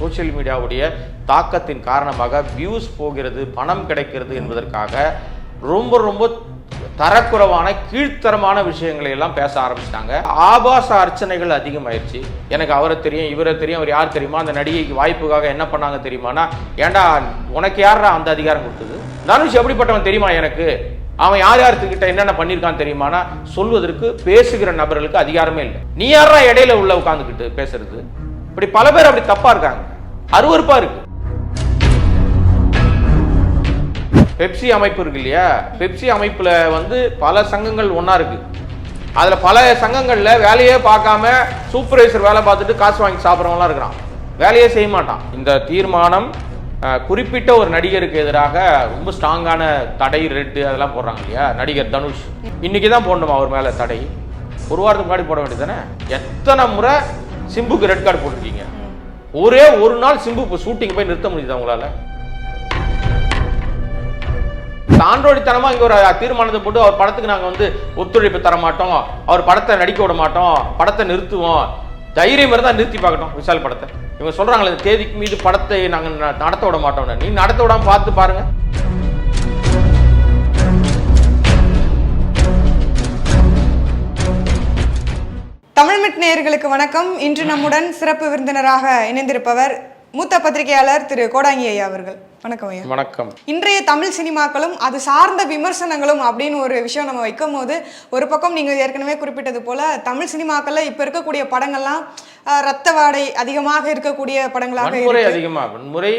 Social மீடியாவுடைய தாக்கத்தின் காரணமாக views போகிறது பணம் கிடைக்கிறது என்பதற்காக ரொம்ப ரொம்ப தரக்குறைவான கீழ்த்தரமான விஷயங்களை எல்லாம் பேச ஆரம்பிச்சிட்டாங்க. ஆபாச அர்ச்சனைகள் அதிகமாயிருச்சு. எனக்கு அவரை தெரியும் இவரை தெரியும் அவர் யார் தெரியுமா? அந்த நடிகைக்கு வாய்ப்புக்காக என்ன பண்ணாங்க தெரியுமானா ஏன்டா உனக்கு யாரா அந்த அதிகாரம் கொடுத்தது? தனுஷ் எப்படிப்பட்டவன் தெரியுமா எனக்கு? அவன் யார் யார்கிட்ட என்னென்ன பண்ணியிருக்கான்னு தெரியுமானா சொல்வதற்கு பேசுகிற நபர்களுக்கு அதிகாரமே இல்லை. நீ யாரா இடையில உள்ள உட்காந்துக்கிட்டு பேசுறது? இப்படி பல பேர் அப்படி தப்பா இருக்காங்க. அருவறுப்பா இருக்கு. பெப்சி அமைப்பு இருக்கு இல்லையா? பெப்சி அமைப்புல வந்து பல சங்கங்கள் ஒன்றா இருக்கு. அதுல பல சங்கங்கள்ல வேலையே பார்க்காம சூப்பர்வைசர் வேலை பார்த்துட்டு காசு வாங்கி சாப்பிட்றவங்களாம் இருக்கிறான். வேலையே செய்ய மாட்டான். இந்த தீர்மானம் குறிப்பிட்ட ஒரு நடிகருக்கு எதிராக ரொம்ப ஸ்ட்ராங்கான தடை ரெட்டு அதெல்லாம் போடுறாங்க இல்லையா? நடிகர் தனுஷ். இன்னைக்கு தான் போடணுமா அவர் மேலே தடை? ஒரு வாரத்துக்கு முன்னாடி போட வேண்டியதானே எத்தனை முறை சிம்புக்கு ரெட் கார்டு போட்டிருக்கீங்க. ஒரே ஒரு நாள் சிம்பு இப்போ ஷூட்டிங் போய் நிறுத்த முடியுதா உங்களால? சான்றோடித்தனமா இங்க ஒரு தீர்மானத்தை போட்டு அவர் படத்துக்கு நாங்க வந்து ஒத்துழைப்பு தர மாட்டோம் அவர் படத்தை நடிக்க விட மாட்டோம். படத்தை நிறுத்துவோம். தைரியம் இருந்தா நிறுத்தி பார்க்கட்டும் விஷால் படத்தை. இவங்க சொல்றாங்களே தேதிக்கு மீது படத்தை நாங்க நடத்த விட மாட்டோம்னு. நீ நடத்த விடாம பார்த்து பாருங்க. தமிழ்மிட் நேயர்களுக்கு வணக்கம். இன்று நம்முடன் சிறப்பு விருந்தினராக இணைந்திருப்பவர் மூத்த பத்திரிகையாளர் திரு கோடாங்கி ஐயா அவர்கள். வணக்கம் ஐயா. வணக்கம். இன்றைய தமிழ் சினிமாக்களும் அது சார்ந்த விமர்சனங்களும் அப்படின்னு ஒரு விஷயம் நம்ம வைக்கும் போது ஒரு பக்கம் நீங்கள் ஏற்கனவே குறிப்பிட்டது போல தமிழ் சினிமாக்கள்ல இப்போ இருக்கக்கூடிய படங்கள்லாம் ரத்த வாடை அதிகமாக இருக்கக்கூடிய படங்களாக வன்முறை இருக்கு. அதிகமா வன்முறை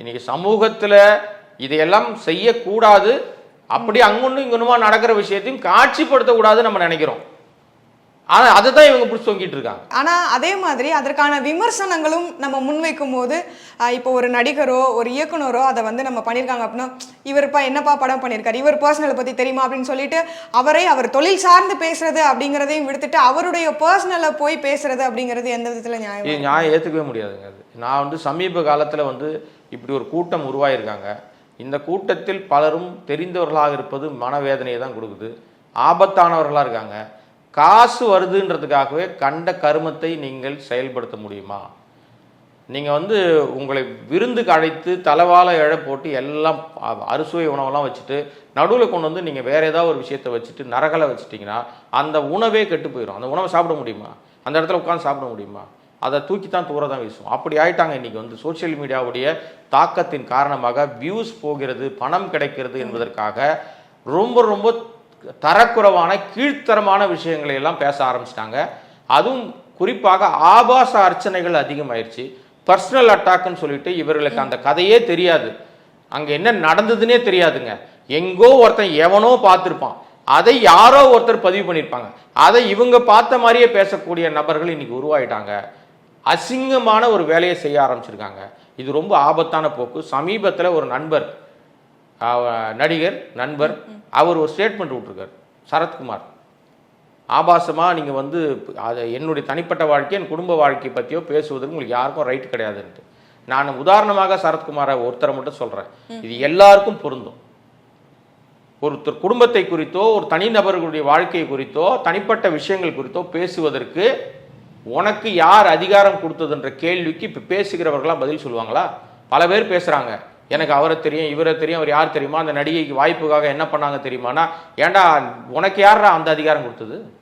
இன்னைக்கு சமூகத்துல இதையெல்லாம் செய்யக்கூடாது. அப்படி அங்கொன்னும் இங்கொன்னுமா நடக்கிற விஷயத்தையும் காட்சிப்படுத்தக்கூடாது நம்ம நினைக்கிறோம். ஆனா அதை தான் இவங்க பிடிச்சி தொங்கிட்டு இருக்காங்க. ஆனா அதே மாதிரி அதற்கான விமர்சனங்களும் நம்ம முன்வைக்கும் போது இப்போ ஒரு நடிகரோ ஒரு இயக்குனரோ அதை வந்து நம்ம பண்ணியிருக்காங்க அப்படின்னா இவர்ப்பா என்னப்பா படம் பண்ணியிருக்காரு? இவர் பர்சனலை பத்தி தெரியுமா அப்படின்னு சொல்லிட்டு அவரை அவர் தொழில் சார்ந்து பேசுறது அப்படிங்கிறதையும் விடுத்துட்டு அவருடைய பர்சனலை போய் பேசுறது அப்படிங்கிறது எந்த விதத்துல நியாயம் நான் ஏற்றுக்கவே முடியாதுங்க அது. நான் வந்து சமீப காலத்தில் வந்து இப்படி ஒரு கூட்டம் உருவாயிருக்காங்க. இந்த கூட்டத்தில் பலரும் தெரிந்தவர்களாக இருப்பது மனவேதனையை தான் கொடுக்குது. ஆபத்தானவர்களாக இருக்காங்க. காசு வருதுன்றதுக்காகவே கண்ட கருமத்தை நீங்கள் செயல்படுத்த முடியுமா? நீங்கள் வந்து உங்களை விருந்துக்கு அழைத்து தலைவாழ இழை போட்டு எல்லாம் அறுசுவை உணவெல்லாம் வச்சுட்டு நடுவில் கொண்டு வந்து நீங்கள் வேறு ஏதாவது ஒரு விஷயத்தை வச்சுட்டு நரகலை வச்சுட்டிங்கன்னா அந்த உணவே கெட்டு போயிடும் அந்த உணவை சாப்பிட முடியுமா? அந்த இடத்துல உட்காந்து சாப்பிட முடியுமா? அதை தூக்கி தான் தூர தான் வீசும். அப்படி ஆயிட்டாங்க இன்றைக்கி வந்து சோஷியல் மீடியாவுடைய தாக்கத்தின் காரணமாக வியூஸ் போகிறது பணம் கிடைக்கிறது என்பதற்காக ரொம்ப ரொம்ப தரக்குறைவான கீழ்த்தரமான விஷயங்களை எல்லாம் பேச ஆரம்பிச்சிட்டாங்க. அதுவும் குறிப்பாக ஆபாச அர்ச்சனைகள் அதிகமாயிருச்சு. பர்சனல் அட்டாக்குன்னு சொல்லிட்டு இவர்களுக்கு அந்த கதையே தெரியாது. அங்கே என்ன நடந்ததுன்னே தெரியாதுங்க. எங்கோ ஒருத்தன் எவனோ பார்த்துருப்பான். அதை யாரோ ஒருத்தர் பதிவு பண்ணியிருப்பாங்க. அதை இவங்க பார்த்த மாதிரியே பேசக்கூடிய நபர்கள் இன்னைக்கு உருவாயிட்டாங்க. அசிங்கமான ஒரு வேலையை செய்ய ஆரம்பிச்சிருக்காங்க. இது ரொம்ப ஆபத்தான போக்கு. சமீபத்தில் ஒரு நண்பர் நடிகர் நண்பர் அவர் ஒரு ஸ்டேட்மெண்ட் விட்டுருக்கார். சரத்குமார் ஆபாசமாக நீங்கள் வந்து அது என்னுடைய தனிப்பட்ட வாழ்க்கை என் குடும்ப வாழ்க்கை பற்றியோ பேசுவதற்கு உங்களுக்கு யாருக்கும் ரைட் கிடையாதுன்ட்டு. நான் உதாரணமாக சரத்குமாரை ஒருத்தரை மட்டும் சொல்கிறேன் இது எல்லாருக்கும் பொருந்தும். ஒருத்தர் குடும்பத்தை குறித்தோ ஒரு தனிநபர்களுடைய வாழ்க்கை குறித்தோ தனிப்பட்ட விஷயங்கள் குறித்தோ பேசுவதற்கு உனக்கு யார் அதிகாரம் கொடுத்ததுன்ற கேள்விக்கு இப்போ பேசுகிறவர்களாம் பதில் சொல்லுவாங்களா? பல பேர் பேசுகிறாங்க எனக்கு அவரை தெரியும் இவரை தெரியும் அவர் யார் தெரியுமா? அந்த நடிகைக்கு வாய்ப்புக்காக என்ன பண்ணாங்க தெரியுமானா ஏண்டா உனக்கு யாரா அந்த அதிகாரம் கொடுத்தது?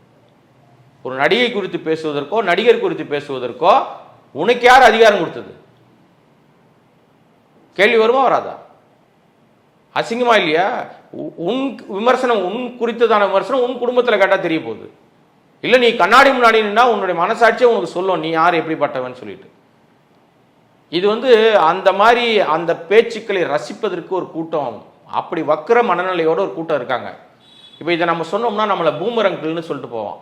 ஒரு நடிகை குறித்து பேசுவதற்கோ நடிகர் குறித்து பேசுவதற்கோ உனக்கு யார் அதிகாரம் கொடுத்தது? கேள்வி வருமா வராதா? அசிங்கமா இல்லையா? உ- உன் விமர்சனம் உன் குறித்ததான விமர்சனம் உன் குடும்பத்தில் கேட்டால் தெரிய போகுது. இல்லை நீ கண்ணாடி முன்னாடி நின்னா உன்னுடைய மனசாட்சியை உனக்கு சொல்லும் நீ யார் எப்படிப்பட்டவன் சொல்லிட்டு. இது வந்து அந்த மாதிரி அந்த பேச்சுக்களை ரசிப்பதற்கு ஒரு கூட்டம். அப்படி வக்கிர மனநிலையோட ஒரு கூட்டம் இருக்காங்க. இப்போ இதை நம்ம சொன்னோம்னா நம்மளை பூமரங்கிள்னு சொல்லிட்டு போவோம்.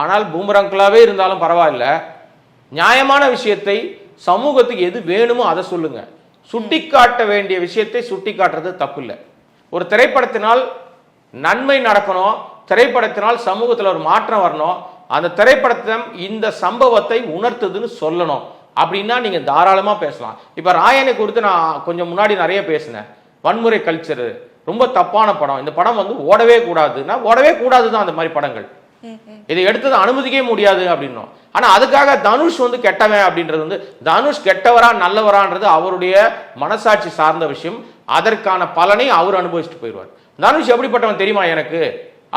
ஆனால் பூமரங்களாவே இருந்தாலும் பரவாயில்ல. நியாயமான விஷயத்தை சமூகத்துக்கு எது வேணுமோ அதை சொல்லுங்க. சுட்டிக்காட்ட வேண்டிய விஷயத்தை சுட்டிக்காட்டுறது தப்பு இல்லை ஒரு திரைப்படத்தினால் நன்மை நடக்கணும். திரைப்படத்தினால் சமூகத்தில் ஒரு மாற்றம் வரணும். அந்த திரைப்படத்தை இந்த சம்பவத்தை உணர்த்துதுன்னு சொல்லணும். அப்படின்னா நீங்க தாராளமா பேசலாம். இப்ப ராயனை குறித்து நான் கொஞ்சம் முன்னாடி நிறைய பேசினேன். வன்முறை கல்ச்சரு ரொம்ப தப்பான படம். இந்த படம் வந்து ஓடவே கூடாதுன்னா ஓடவே கூடாது தான் அந்த மாதிரி படங்கள். இதை எடுத்தது அனுமதிக்கவே முடியாது அப்படின்னோம். ஆனா அதுக்காக தனுஷ் வந்து கெட்டவன் அப்படின்றது வந்து தனுஷ் கெட்டவரா நல்லவரான்றது அவருடைய மனசாட்சி சார்ந்த விஷயம். அதற்கான பலனை அவர் அனுபவிச்சுட்டு போயிடுவார். தனுஷ் எப்படிப்பட்டவன் தெரியுமா எனக்கு?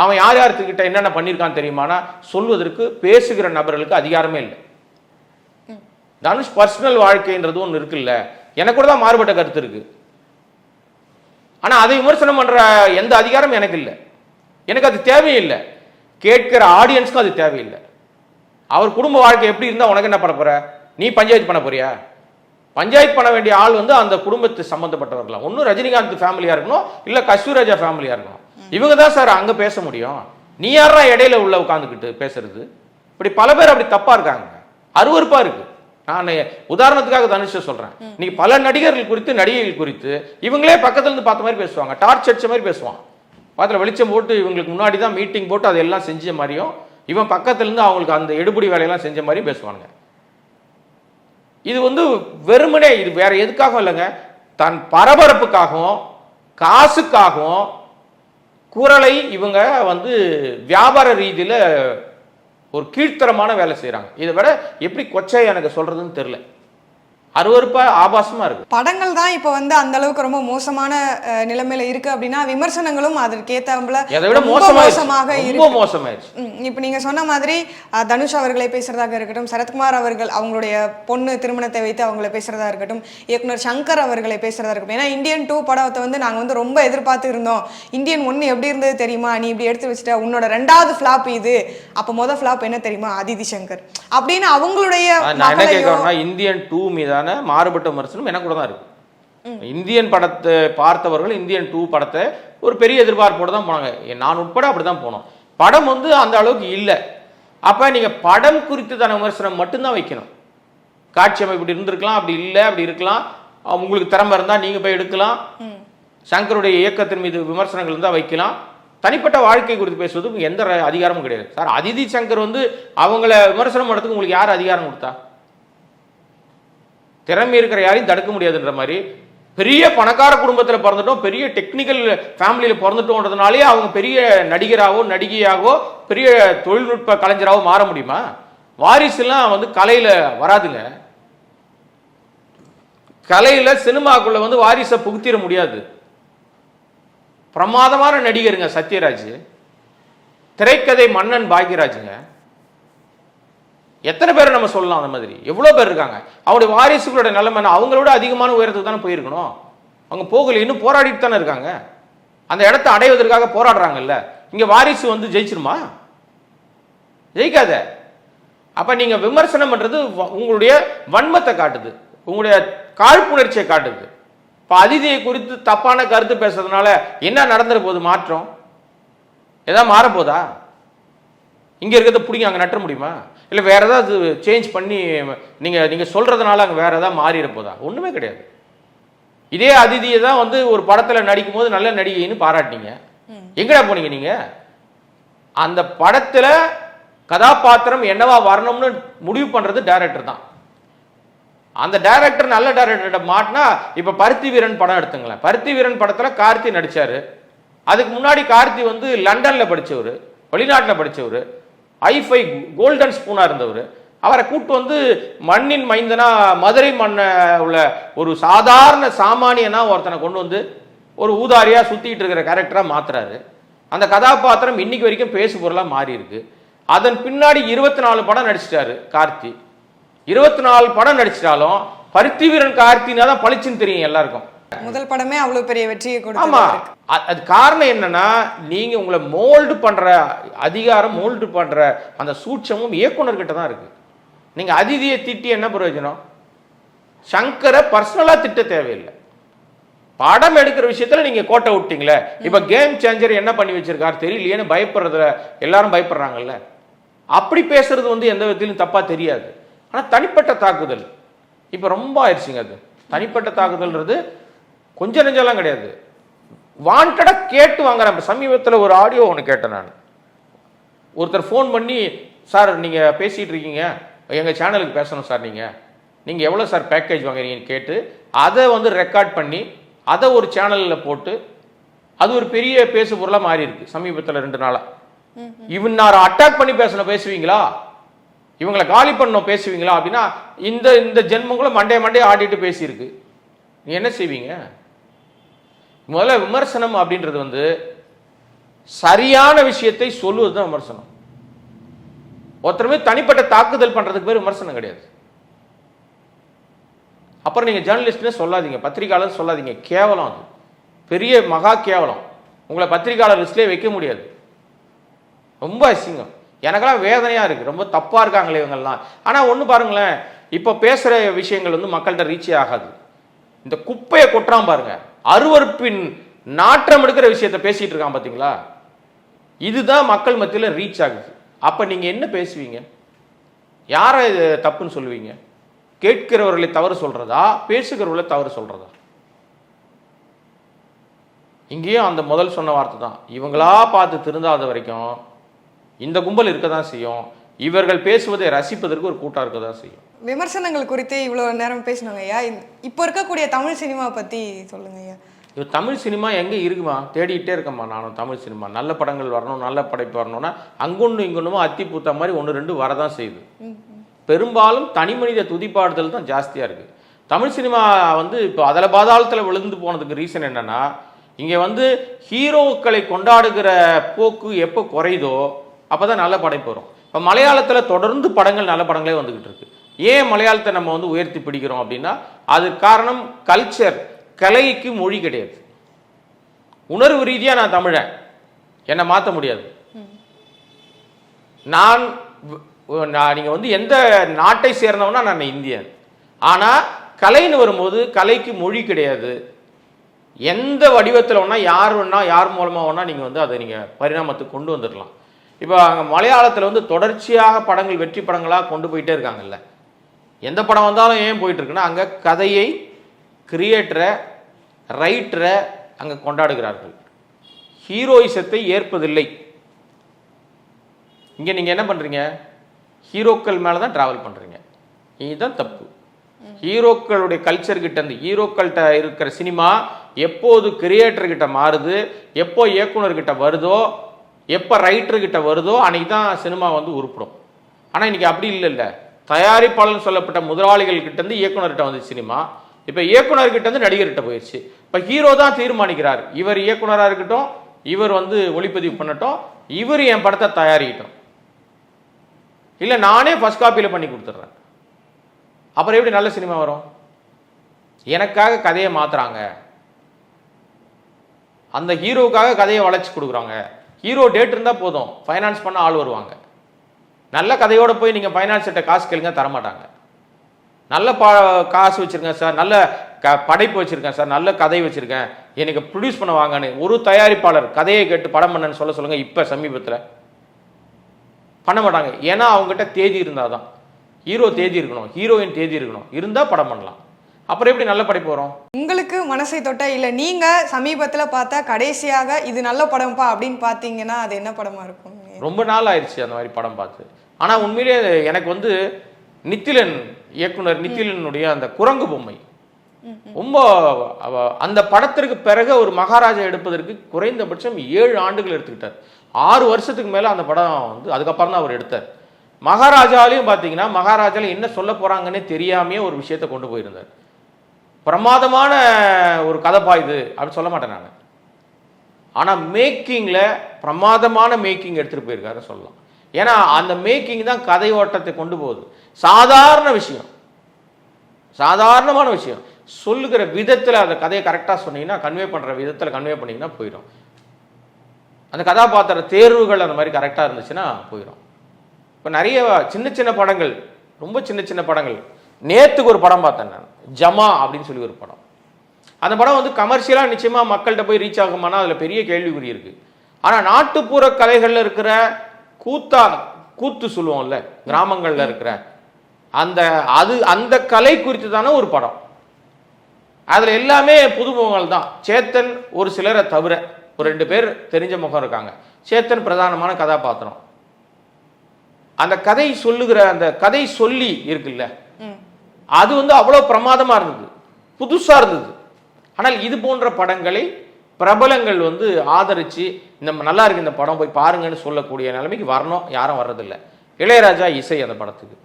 அவன் யார் யார்கிட்ட என்னென்ன பண்ணியிருக்கான்னு தெரியுமானா சொல்வதற்கு பேசுகிற நபர்களுக்கு அதிகாரமே இல்லை. தனுஷ் பர்சனல் வாழ்க்கைன்றது ஒன்று இருக்குல்ல. எனக்கு கூட தான் மாறுபட்ட கருத்து இருக்கு. ஆனா அதை விமர்சனம் பண்ற எந்த அதிகாரம் எனக்கு இல்லை. எனக்கு அது தேவையில்லை. கேட்கிற ஆடியன்ஸ்க்கும் அது தேவையில்லை. அவர் குடும்ப வாழ்க்கை எப்படி இருந்தா உனக்கு என்ன பண்ண போற? நீ பஞ்சாயத்து பண்ண போறியா? பஞ்சாயத்து பண்ண வேண்டிய ஆள் வந்து அந்த குடும்பத்து சம்பந்தப்பட்டவர்களாம் ஒன்றும் ரஜினிகாந்த் ஃபேமிலியா இருக்கணும் இல்ல கஸ்தூராஜா ஃபேமிலியா இருக்கணும். இவங்க தான் சார் அங்க பேச முடியும். நீ யாரா இடையில உள்ள உட்காந்துக்கிட்டு பேசுறது? இப்படி பல பேர் அப்படி தப்பா இருக்காங்க. அருவருப்பா இருக்கு. நான் உதாரணத்துக்காக தனுஷ சொல்றேன். நீங்க பல நடிகர்கள் குறித்து நடிகைகள் குறித்து இவங்களே பக்கத்துல இருந்து பார்த்த மாதிரி பேசுவாங்க. டார்ச் அடிச்ச மாதிரி பேசுவான். பாத்துல வெளிச்சம் போட்டு இவங்களுக்கு முன்னாடி தான் மீட்டிங் போட்டு அதெல்லாம் செஞ்ச மாதிரியும் இவன் பக்கத்துல இருந்து அவங்களுக்கு அந்த எடுபடி வேலையெல்லாம் செஞ்ச மாதிரியும் பேசுவானுங்க. இது வந்து வெறுமனே இது வேற எதுக்காகவும் இல்லைங்க. தன் பரபரப்புக்காகவும் காசுக்காகவும் குரலை இவங்க வந்து வியாபார ரீதியில ஒரு கீழ்த்தரமான வேலை செய்கிறாங்க இதை விட எப்படி கொச்சை எனக்கு சொல்கிறதுன்னு தெரில அருவருப்பா ஆபாசமா இருக்கு. படங்கள் தான் இப்போ வந்து அந்த அளவுக்கு ரொம்ப மோசமான நிலைமையில இருக்கு அப்படின்னா விமர்சனங்களும் அதற்கேத்தாப்புல அதை விட ரொம்ப மோசமாயிருச்சு மோசமாக ரொம்ப இருக்கு. மோசமாயிருச்சு இப்போ நீங்க சொன்ன மாதிரி தனுஷ் அவர்களை பேசுறதாக இருக்கட்டும் சரத்குமார் அவர்கள் அவங்களுடைய பொண்ணு திருமணத்தை வைத்து அவங்கள பேசுறதா இருக்கட்டும் இயக்குனர் சங்கர் அவர்களை பேசுறதா இருக்கட்டும். ஏன்னா இந்தியன் டூ படத்தை வந்து நாங்க வந்து ரொம்ப எதிர்பார்த்து இருந்தோம். இந்தியன் ஒன்னு எப்படி இருந்தது தெரியுமா? நீ இப்படி எடுத்து வச்சுட்ட. உன்னோட ரெண்டாவது ஃபிளாப் இது. அப்ப முத ஃபிளாப் என்ன தெரியுமா? அதிதி சங்கர். அப்படின்னு அவங்களுடைய இந்தியன் டூ மீதான மாறுபட்ட விமர்சனம் எனக்கு கூட தான் இருக்கு. இந்தியன் படத்தை பார்த்தவர்கள் இந்தியன் டூ படத்தை ஒரு பெரிய எதிர்பார்ப்போடு தான் போனாங்க. நான் உட்பட அப்படி தான் போனோம். படம் வந்து அந்த அளவுக்கு இல்லை. அப்ப நீங்க படம் குறித்து தான விமர்சனம் மட்டும்தான் வைக்கணும். காட்சி அமைப்பு இருந்திருக்கலாம் அப்படி இல்லை அப்படி இருக்கலாம். உங்களுக்கு திறமை இருந்தா நீங்க போய் எடுக்கலாம். சங்கருடைய இயக்கத்தின் மீது விமர்சனங்கள் இருந்தால் வைக்கலாம். தனிப்பட்ட வாழ்க்கை குறித்து பேசுவதுக்கு எந்த அதிகாரமும் கிடையாது. சார் அதிதி சங்கர் வந்து அவங்கள விமர்சனம் பண்ணுறதுக்கு உங்களுக்கு யார் அதிகாரம் கொடுத்தா? திறமை இருக்கிற யாரையும் தடுக்க முடியாதுன்ற மாதிரி பெரிய பணக்கார குடும்பத்தில் பிறந்துட்டோம் பெரிய டெக்னிக்கல் ஃபேமிலியில் பிறந்துட்டோன்றதுனாலே அவங்க பெரிய நடிகராகவோ நடிகையாகவோ பெரிய தொழில்நுட்ப கலைஞராகவோ மாற முடியுமா? வாரிசுலாம் வந்து கலையில் வராதுங்க. கலையில் சினிமாக்குள்ளே வந்து வாரிசை புகுத்திட முடியாது. பிரமாதமான நடிகருங்க சத்யராஜ். திரைக்கதை மன்னன் பாக்யராஜுங்க. எத்தனை பேரை நம்ம சொல்லலாம் அந்த மாதிரி? எவ்வளோ பேர் இருக்காங்க? அவருடைய வாரிசுகளோட நிலைமை அவங்களோட அதிகமான உயரத்துக்கு தானே போயிருக்கணும்? அவங்க போகல இன்னும் போராடிட்டு தானே இருக்காங்க? அந்த இடத்த அடைவதற்காக போராடுறாங்கல்ல. இங்கே வாரிசு வந்து ஜெயிச்சிருமா? ஜெயிக்காத. அப்போ நீங்கள் விமர்சனம் பண்ணுறது உங்களுடைய வன்மத்தை காட்டுது. உங்களுடைய காழ்ப்புணர்ச்சியை காட்டுது. இப்போ அதிதியை குறித்து தப்பான கருத்து பேசுறதுனால என்ன நடந்துற போகுது? மாற்றம். ஏதாவது மாறப்போதா? இங்கே இருக்கிறத பிடிங்க அங்கே நட்ட முடியுமா? இல்ல வேற ஏதாவது சேஞ்ச் பண்ணி நீங்க நீங்க சொல்றதுனால அங்க வேற ஏதாவது மாறிட போதா? ஒண்ணுமே கிடையாது. இதே அதிதியை தான் வந்து ஒரு படத்துல நடிக்கும் போது நல்ல நடிகைன்னு பாராட்டினீங்க. எங்கடா போனீங்க நீங்க? அந்த படத்துல கதாபாத்திரம் என்னவா வரணும்னு முடிவு பண்றது டைரக்டர் தான். அந்த டைரக்டர் நல்ல டைரக்டர்கிட்ட மாட்டினா இப்ப பருத்தி வீரன் படம் எடுத்துங்களேன். பருத்தி வீரன் படத்துல கார்த்தி நடிச்சாரு. அதுக்கு முன்னாடி கார்த்தி வந்து லண்டன்ல படிச்சவர் வெளிநாட்டுல படிச்சவர். ஐஃபை கோல்டன் ஸ்பூனாக இருந்தவர். அவரை கூட்டு வந்து மண்ணின் மைந்தனா மதுரை மண்ணை உள்ள ஒரு சாதாரண சாமானியனா ஒருத்தனை கொண்டு வந்து ஒரு ஊதாரியாக சுற்றிக்கிட்டு இருக்கிற கேரக்டராக மாத்துறாரு. அந்த கதாபாத்திரம் இன்னைக்கு வரைக்கும் பேசு பொருளாக மாறி இருக்கு. அதன் பின்னாடி இருபத்தி நாலு படம் நடிச்சிட்டாரு கார்த்தி. இருபத்தி நாலு படம் நடிச்சிட்டாலும் பருத்தி வீரன் கார்த்தினா தான் பளிச்சுன்னு தெரியும் எல்லாருக்கும். முதல் படமே அவ்வளவு பெரிய வெற்றியை ஆமா. கொடுத்து அ- அது காரணம் என்னன்னா நீங்க உங்களை மோல்டு பண்ற அதிகாரம் மோல்டு பண்ற அந்த சூட்சமும் இயக்குனர்கிட்ட தான் இருக்கு. நீங்க அதிதியை திட்டி என்ன பிரயோஜனம்? சங்கரை பர்சனலா திட்ட தேவையில்லை. படம் எடுக்கிற விஷயத்துல நீங்க கோட்டை விட்டீங்களே. இப்ப கேம் சேஞ்சர் என்ன பண்ணி வச்சிருக்காரு தெரியலையேன்னு பயப்படுறதுல எல்லாரும் பயப்படுறாங்கல்ல. அப்படி பேசுறது வந்து எந்த விதத்திலும் தப்பா தெரியாது. ஆனா தனிப்பட்ட தாக்குதல். இப்ப ரொம்ப ஆயிடுச்சுங்க அது. தனிப்பட்ட தாக்குதல்ன்றது கொஞ்சம் நெஞ்செல்லாம் கிடையாது. வாண்டடா கேட்டு வாங்குறேன். சமீபத்துல ஒரு ஆடியோ ஒன்று கேட்டேன் நான். ஒருத்தர் ஃபோன் பண்ணி சார் நீங்க பேசிட்டு இருக்கீங்க. எங்க சேனலுக்கு பேசணும் சார் நீங்க. நீங்க எவ்வளவு சார் பேக்கேஜ் வாங்குறீங்கன்னு கேட்டு அதை வந்து ரெக்கார்ட் பண்ணி அதை ஒரு சேனல்ல போட்டு அது ஒரு பெரிய பேசு பொருளா மாறி இருக்கு. சமீபத்துல ரெண்டு நாளா. இவனார அட்டாக் பண்ணி பேசணும் பேசுவீங்களா? இவங்களை காலி பண்ணணும் பேசுவீங்களா? அப்படின்னா இந்த இந்த ஜென்மங்களும் மண்டே மண்டே ஆடிட்டு பேசியிருக்கு. நீ என்ன செய்வீங்க? முதல்ல விமர்சனம் அப்படின்றது வந்து சரியான விஷயத்தை சொல்லுவது தான் விமர்சனம். ஒருத்தருமே தனிப்பட்ட தாக்குதல் பண்றதுக்கு பேர் விமர்சனம் கிடையாது. அப்புறம் நீங்க ஜேர்னலிஸ்ட்னே சொல்லாதீங்க பத்திரிகையாளர் சொல்லாதீங்க. கேவலம் அது. பெரிய மகா கேவலம். உங்களை பத்திரிகையாளர் லிஸ்ட்லேயே வைக்க முடியாது. ரொம்ப அசிங்கம். எனக்கெல்லாம் வேதனையா இருக்கு. ரொம்ப தப்பா இருக்காங்களே இவங்கெல்லாம். ஆனா ஒண்ணு பாருங்களேன் இப்போ பேசுற விஷயங்கள் வந்து மக்கள்கிட்ட ரீச்சே ஆகாது. இந்த குப்பையை கொட்டுறான் பாருங்க. அருவருப்பின் நாற்றம் எடுக்கிற விஷயத்த பேசிட்டு இருக்கான் பார்த்தீங்களா இதுதான் மக்கள் மத்தியில் ரீச் ஆகுது. அப்போ நீங்கள் என்ன பேசுவீங்க? யாரை இது தப்புன்னு சொல்லுவீங்க? கேட்கிறவர்களை தவறு சொல்றதா? பேசுகிறவர்களை தவறு சொல்றதா? இங்கேயும் அந்த முதல் சொன்ன வார்த்தை தான். இவங்களா பார்த்து திருந்தாத வரைக்கும் இந்த கும்பல் இருக்க தான் செய்யும். இவர்கள் பேசுவதை ரசிப்பதற்கு ஒரு கூட்டம் இருக்க தான் செய்யும். விமர்சனங்கள் குறித்து இவ்வளோ நேரம் பேசினோங்க ஐயா. இப்போ இருக்கக்கூடிய தமிழ் சினிமா பற்றி சொல்லுங்க ஐயா. இது தமிழ் சினிமா எங்கே இருக்குமா? தேடிக்கிட்டே இருக்கேம்மா நானும் தமிழ் சினிமா. நல்ல படங்கள் வரணும் நல்ல படைப்பு வரணும்னா அங்கொன்று இங்கொன்றுமோ அத்தி பூத்த மாதிரி ஒன்று ரெண்டு வரதான் செய்யுது. பெரும்பாலும் தனி மனித துதிப்பாடுதல் தான் ஜாஸ்தியாக இருக்குது தமிழ் சினிமா வந்து இப்போ அதில் பாதாளத்தில் விழுந்து போனதுக்கு ரீசன் என்னன்னா இங்கே வந்து ஹீரோக்களை கொண்டாடுகிற போக்கு எப்போ குறையுதோ அப்போ தான் நல்ல படைப்பு வரும். இப்போ மலையாளத்தில் தொடர்ந்து படங்கள் நல்ல படங்களே வந்துக்கிட்டு இருக்கு. ஏன் மலையாளத்தை நம்ம வந்து உயர்த்தி பிடிக்கிறோம் அப்படின்னா அது காரணம் கல்ச்சர் கலைக்கு மொழி கிடையாது. உணர்வு ரீதியாக நான் தமிழன் என்னை மாற்ற முடியாது. நான் நான் நீங்கள் வந்து எந்த நாட்டை சேர்ந்தவனா நான் இந்தியன். ஆனால் கலைன்னு வரும்போது கலைக்கு மொழி கிடையாது. எந்த வடிவத்தில் வேணால் யார் வேணால் யார் மூலமாக வேணால் நீங்கள் வந்து அதை நீங்கள் பரிணாமத்துக்கு கொண்டு வந்துடலாம். இப்போ அங்கே மலையாளத்தில் வந்து தொடர்ச்சியாக படங்கள் வெற்றி படங்களாக கொண்டு போயிட்டே இருக்காங்கல்ல. எந்த படம் வந்தாலும் ஏன் போயிட்டு இருக்குன்னா அங்கே கதையை கிரியேட்டரை ரைட்டரை அங்கே கொண்டாடுகிறார்கள். ஹீரோயிசத்தை ஏற்பதில்லை. இங்கே நீங்கள் என்ன பண்ணுறீங்க ஹீரோக்கள் மேலே தான் ட்ராவல் பண்ணுறீங்க இதுதான் தப்பு. ஹீரோக்களுடைய கல்ச்சர் கிட்ட இருந்து ஹீரோக்கள்கிட்ட இருக்கிற சினிமா எப்போது கிரியேட்டர் கிட்ட மாறுது எப்போ இயக்குனர் கிட்ட வருதோ எப்போ ரைட்டர்கிட்ட வருதோ அன்றைக்கி தான் சினிமா வந்து உருப்பிடும். ஆனால் இன்றைக்கி அப்படி இல்லைல்ல. தயாரிப்பாளர்னு சொல்லப்பட்ட முதலாளிகள் இயக்குனர்கிட்ட வந்து சினிமா இப்போ இயக்குனர்கிட்டேருந்து நடிகர்கிட்ட போயிடுச்சு இப்போ ஹீரோ தான் தீர்மானிக்கிறார். இவர் இயக்குனராக இருக்கட்டும் இவர் வந்து ஒளிப்பதிவு பண்ணட்டும் இவர் என் படத்தை தயாரிக்கட்டும். இல்லை நானே ஃபஸ்ட் காப்பியில் பண்ணி கொடுத்துட்றேன். அப்புறம் எப்படி நல்ல சினிமா வரும்? எனக்காக கதையை மாற்றுறாங்க அந்த ஹீரோவுக்காக கதையை வளைச்சி கொடுக்குறாங்க. ஹீரோ டேட் இருந்தால் போதும். ஃபைனான்ஸ் பண்ண ஆள் வருவாங்க. நல்ல கதையோடு போய் நீங்கள் ஃபைனான்ஸ்கிட்ட காசு கேளுங்க தரமாட்டாங்க. நல்ல பா காசு வச்சுருக்கேன் சார் நல்ல க படைப்பு வச்சுருக்கேன் சார் நல்ல கதை வச்சுருக்கேன். எனக்கு ப்ரொடியூஸ் பண்ண வாங்கன்னு ஒரு தயாரிப்பாளர் கதையை கேட்டு படம் பண்ணன்னு சொல்ல சொல்லுங்கள் இப்போ சமீபத்தில். பண்ண மாட்டாங்க. ஏன்னா அவங்ககிட்ட தேதி இருந்தால் தான் ஹீரோ தேதி இருக்கணும். ஹீரோயின் தேதி இருக்கணும். இருந்தால் படம் பண்ணலாம். அப்புறம் எப்படி நல்ல படைப்பு வரும் உங்களுக்கு மனசை தொட்ட இல்லை நீங்கள் சமீபத்தில் பார்த்தா கடைசியாக இது நல்ல படம்ப்பா அப்படின்னு பார்த்தீங்கன்னா அது என்ன படமாக இருக்கும்? ரொம்ப நாள் ஆயிடுச்சு அந்த மாதிரி படம் பார்த்து. ஆனால் உண்மையிலே எனக்கு வந்து நித்திலன் இயக்குனர் நித்திலனுடைய அந்த குரங்கு பொம்மை. ரொம்ப அந்த படத்திற்கு பிறகு ஒரு மகாராஜா எடுப்பதற்கு குறைந்தபட்சம் ஏழு ஆண்டுகள் எடுத்துக்கிட்டார். ஆறு வருஷத்துக்கு மேலே அந்த படம் வந்து அதுக்கப்புறம் தான் அவர் எடுத்தார். மகாராஜாலையும் பார்த்தீங்கன்னா மகாராஜால என்ன சொல்ல போறாங்கன்னே தெரியாமையே ஒரு விஷயத்தை கொண்டு போயிருந்தார். பிரமாதமான ஒரு கதைப்பா இது அப்படின்னு சொல்ல மாட்டேன் நான். ஆனால் மேக்கிங்கில் பிரமாதமான மேக்கிங் எடுத்துகிட்டு போயிருக்காரு சொல்லலாம். ஏன்னா அந்த மேக்கிங் தான் கதை ஓட்டத்தை கொண்டு போகுது. சாதாரண விஷயம். சாதாரணமான விஷயம். சொல்லுகிற விதத்தில் அந்த கதையை கரெக்டாக சொன்னீங்கன்னா கன்வே பண்ணுற விதத்தில் கன்வே பண்ணீங்கன்னா போயிடும். அந்த கதாபாத்திர தேர்வுகள் அந்த மாதிரி கரெக்டாக இருந்துச்சுன்னா போயிடும். இப்போ நிறைய சின்ன சின்ன படங்கள் ரொம்ப சின்ன சின்ன படங்கள் நேத்துக்கு ஒரு படம் பார்த்தேன் நான். ஜமா அப்படின்னு சொல்லி ஒரு படம். அந்த படம் வந்து கமர்ஷியலாக நிச்சயமாக மக்கள்கிட்ட போய் ரீச் ஆகுமானா அதில் பெரிய கேள்விக்குறி இருக்கு. ஆனால் நாட்டுப்புற கலைகளில் இருக்கிற கூத்தா கூத்து சொல்லுவோம்ல கிராமங்களில் இருக்கிற அந்த அது அந்த கலை குறித்து தானே ஒரு படம். அதில் எல்லாமே புதுமுகங்கள் தான். சேத்தன் ஒரு சிலரை தவிர ஒரு ரெண்டு பேர் தெரிஞ்ச முகம் இருக்காங்க. சேத்தன் பிரதானமான கதாபாத்திரம். அந்த கதை சொல்லுகிற அந்த கதை சொல்லி இருக்குல்ல ம். அது வந்து அவ்வளோ பிரமாதமாக இருந்தது. புதுசாக இருந்தது. ஆனால் இது போன்ற படங்களை பிரபலங்கள் வந்து ஆதரித்து இந்த நல்லா இருக்கு இந்த படம் போய் பாருங்கன்னு சொல்லக்கூடிய நிலைமைக்கு வரணும் யாரும் வர்றதில்ல. இளையராஜா இசை அந்த படத்துக்கு.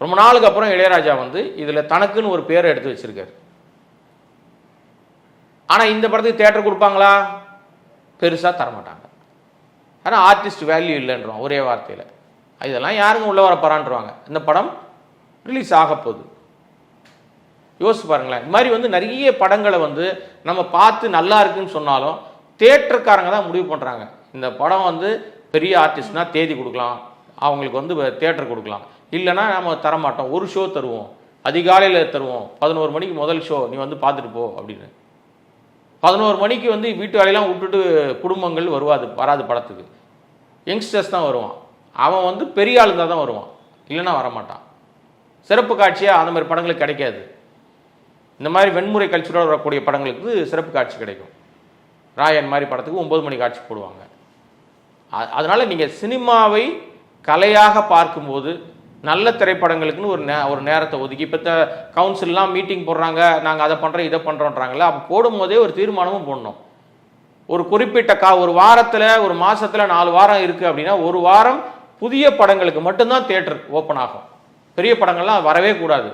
ரொம்ப நாளுக்கு அப்புறம் இளையராஜா வந்து இதில் தனக்குன்னு ஒரு பேரை எடுத்து வச்சிருக்காரு. ஆனால் இந்த படத்துக்கு தேட்டர் கொடுப்பாங்களா? பெருசாக தரமாட்டாங்க. ஆனால் ஆர்டிஸ்ட் வேல்யூ இல்லைன்றோம் ஒரே வார்த்தையில். இதெல்லாம் யாருங்க உள்ளே வர போறான்றாங்க இந்த படம் ரிலீஸ் ஆக போகுது. யோசிச்சு பாருங்களேன். இது மாதிரி வந்து நிறைய படங்களை வந்து நம்ம பார்த்து நல்லா இருக்குன்னு சொன்னாலும் தேட்டருக்காரங்க தான் முடிவு பண்ணுறாங்க இந்த படம் வந்து பெரிய ஆர்டிஸ்ட்னா தேதி கொடுக்கலாம். அவங்களுக்கு வந்து தேட்டர் கொடுக்கலாம். இல்லைன்னா நம்ம தரமாட்டோம். ஒரு ஷோ தருவோம். அதிகாலையில் தருவோம். பதினோரு மணிக்கு முதல் ஷோ நீ வந்து பார்த்துட்டு போ அப்படின்னு. பதினோரு மணிக்கு வந்து வீட்டு வேலையெல்லாம் விட்டுட்டு குடும்பங்கள் வருவாது வராது படத்துக்கு. யங்ஸ்டர்ஸ் தான் வருவான். அவன் வந்து பெரிய ஆளுங்க தான் வருவான். இல்லைன்னா வரமாட்டான். சிறப்பு காட்சியாக அந்த மாதிரி படங்களுக்கு கிடைக்காது. இந்த மாதிரி வெண்முறை கல்ச்சுரல் வரக்கூடிய படங்களுக்கு சிறப்பு காட்சி கிடைக்கும். ராயன் மாதிரி படத்துக்கு ஒன்பது மணி காட்சி போடுவாங்க. அ- அதனால நீங்கள் சினிமாவை கலையாக பார்க்கும்போது நல்ல திரைப்படங்களுக்குன்னு ஒரு நே ஒரு நேரத்தை ஒதுக்கி இப்போ த கவுன்சில்லாம் மீட்டிங் போடுறாங்க நாங்கள் அதை பண்ணுறோம் இதை பண்ணுறோன்றாங்களே அப்போ போடும்போதே ஒரு தீர்மானமும் போடணும். ஒரு குறிப்பிட்ட கா ஒரு வாரத்தில் ஒரு மாதத்தில் நாலு வாரம் இருக்குது அப்படின்னா ஒரு வாரம் புதிய படங்களுக்கு மட்டும்தான் தேட்டர் ஓப்பன் ஆகும். பெரிய படங்கள்லாம் வரவே கூடாது.